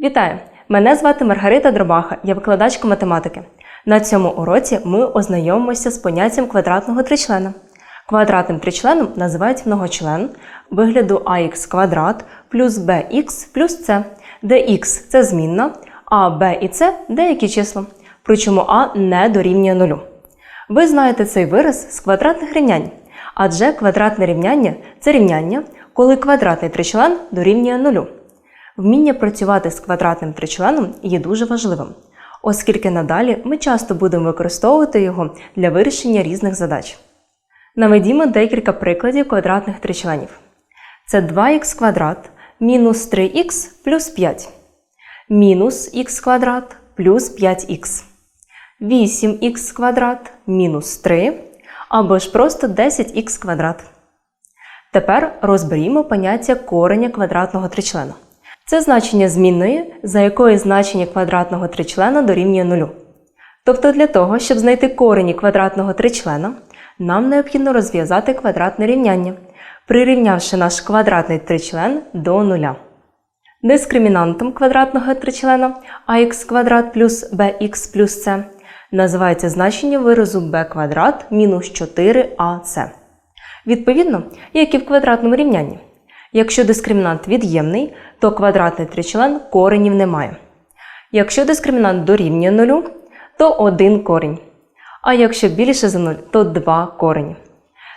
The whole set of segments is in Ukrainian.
Вітаю! Мене звати Маргарита Дробаха, я викладачка математики. На цьому уроці ми ознайомимося з поняттям квадратного тричлена. Квадратним тричленом називають многочлен вигляду ax квадрат плюс bx плюс c, де x – це змінна, а b і c – деякі числа, причому a не дорівнює нулю. Ви знаєте цей вираз з квадратних рівнянь, адже квадратне рівняння це рівняння, коли квадратний тричлен дорівнює нулю. Вміння працювати з квадратним тричленом є дуже важливим, оскільки надалі ми часто будемо використовувати його для вирішення різних задач. Наведімо декілька прикладів квадратних тричленів. Це 2х квадрат мінус 3х плюс 5, мінус х квадрат плюс 5х, 8х квадрат мінус 3 або ж просто 10х квадрат. Тепер розберімо поняття кореня квадратного тричлена. Це значення змінної, за якою значення квадратного тричлена дорівнює нулю. Тобто для того, щоб знайти корені квадратного тричлена, нам необхідно розв'язати квадратне рівняння, прирівнявши наш квадратний тричлен до нуля. Дискримінантом квадратного тричлена ax квадрат плюс bx плюс c називається значення виразу b квадрат мінус 4ac. Відповідно, як і в квадратному рівнянні. Якщо дискримінант від'ємний, то квадратний тричлен коренів не має. Якщо дискримінант дорівнює нулю, то один корінь. А якщо більше за 0, то два корені.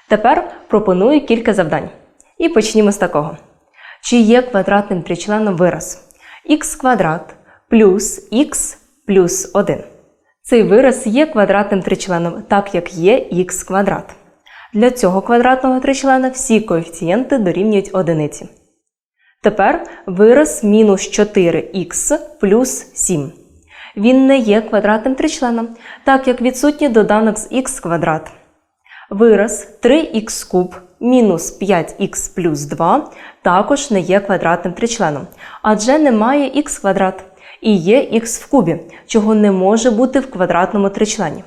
Тепер пропоную кілька завдань. І почнімо з такого. Чи є квадратним тричленом вираз х квадрат плюс х плюс 1? Цей вираз є квадратним тричленом, так як є х квадрат. Для цього квадратного тричлена всі коефіцієнти дорівнюють одиниці. Тепер вираз мінус 4х плюс 7. Він не є квадратним тричленом, так як відсутній доданок з х квадрат. Вираз 3х куб мінус 5х плюс 2 також не є квадратним тричленом, адже немає х квадрат і є х в кубі, чого не може бути в квадратному тричлені.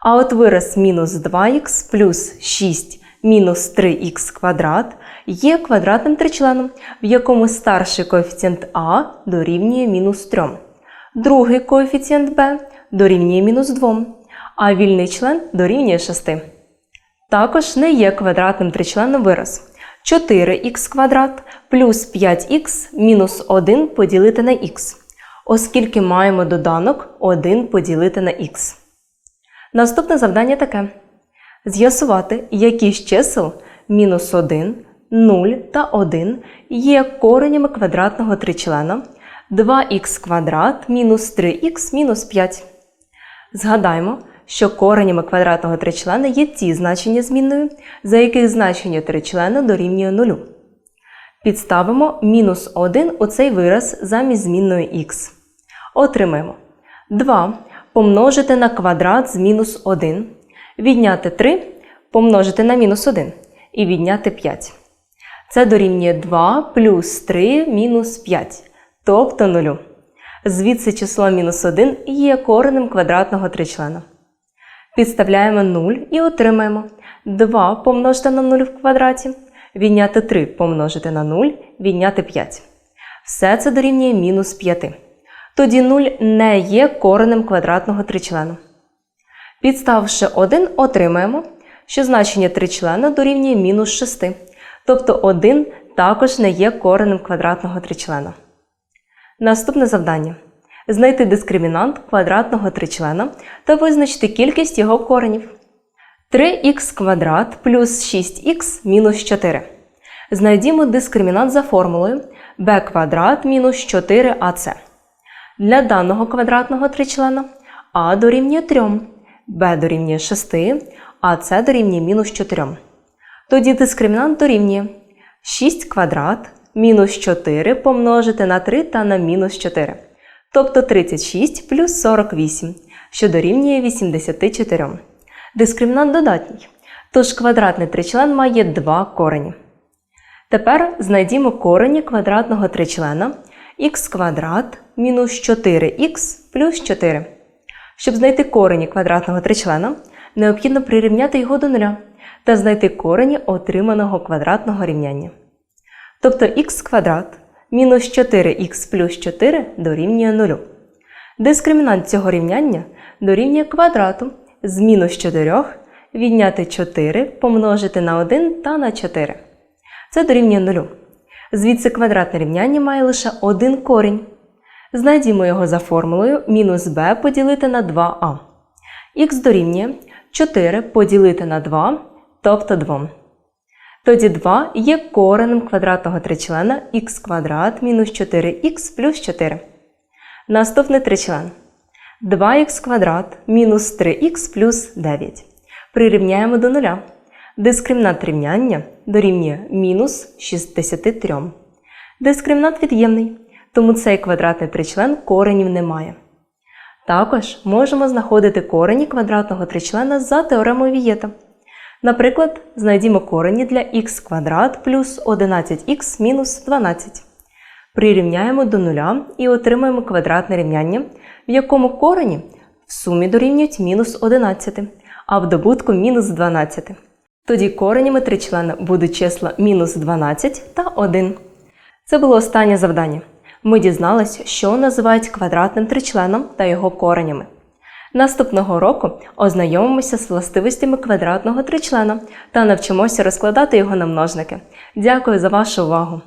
А от вираз мінус 2х плюс 6 мінус 3х квадрат є квадратним тричленом, в якому старший коефіцієнт а дорівнює мінус 3, другий коефіцієнт b дорівнює мінус 2, а вільний член дорівнює 6. Також не є квадратним тричленом вираз 4х квадрат плюс 5х мінус 1 поділити на х, оскільки маємо доданок 1 поділити на х. Наступне завдання таке: з'ясувати, які з чисел мінус 1, 0 та 1 є коренями квадратного тричлена 2х квадрат мінус 3х мінус 5. Згадаймо, що коренями квадратного тричлена є ті значення змінною, за яких значення тричлена дорівнює 0. Підставимо мінус 1 у цей вираз замість змінної х. Отримаємо 2 помножити на квадрат з мінус 1, відняти 3 помножити на мінус 1 і відняти 5. Це дорівнює 2 плюс 3 мінус 5, тобто 0. Звідси число мінус 1 є коренем квадратного тричлена. Підставляємо 0 і отримаємо 2 помножити на 0 в квадраті, відняти 3 помножити на 0, відняти 5. Все це дорівнює мінус 5 тоді 0 не є коренем квадратного тричлена. Підставивши 1, отримаємо, що значення тричлена дорівнює мінус 6, тобто 1 також не є коренем квадратного тричлена. Наступне завдання. Знайти дискримінант квадратного тричлена та визначити кількість його коренів. 3х квадрат плюс 6х мінус 4. Знайдімо дискримінант за формулою b квадрат мінус 4ac. Для даного квадратного тричлена а дорівнює 3, b дорівнює 6, а c дорівнює мінус 4. Тоді дискримінант дорівнює 6 квадрат мінус 4 помножити на 3 та на мінус 4. Тобто 36 плюс 48, що дорівнює 84. Дискримінант додатній. Тож квадратний тричлен має два корені. Тепер знайдімо корені квадратного тричлена х квадрат мінус 4х плюс 4. Щоб знайти корені квадратного тричлена, необхідно прирівняти його до нуля та знайти корені отриманого квадратного рівняння. Тобто х квадрат мінус 4х плюс 4 дорівнює 0. Дискримінант цього рівняння дорівнює квадрату з мінус 4 відняти 4 помножити на 1 та на 4. Це дорівнює 0. Звідси квадратне рівняння має лише один корінь. Знайдімо його за формулою мінус b поділити на 2а. х дорівнює 4 поділити на 2, тобто 2. Тоді 2 є коренем квадратного тричлена х квадрат мінус 4х плюс 4. Наступний тричлен. 2х квадрат мінус 3х плюс 9. Прирівняємо до нуля. Дискримінант рівняння дорівнює мінус 63. Дискримінант від'ємний, тому цей квадратний тричлен коренів не має. Також можемо знаходити корені квадратного тричлена за теоремою Вієта. Наприклад, знайдімо корені для х квадрат плюс 11х мінус 12. Прирівняємо до нуля і отримаємо квадратне рівняння, в якому корені в сумі дорівнюють мінус 11, а в добутку мінус 12. Тоді коренями тричлена будуть числа мінус 12 та 1. Це було останнє завдання. Ми дізналися, що називають квадратним тричленом та його коренями. Наступного року ознайомимося з властивостями квадратного тричлена та навчимося розкладати його на множники. Дякую за вашу увагу!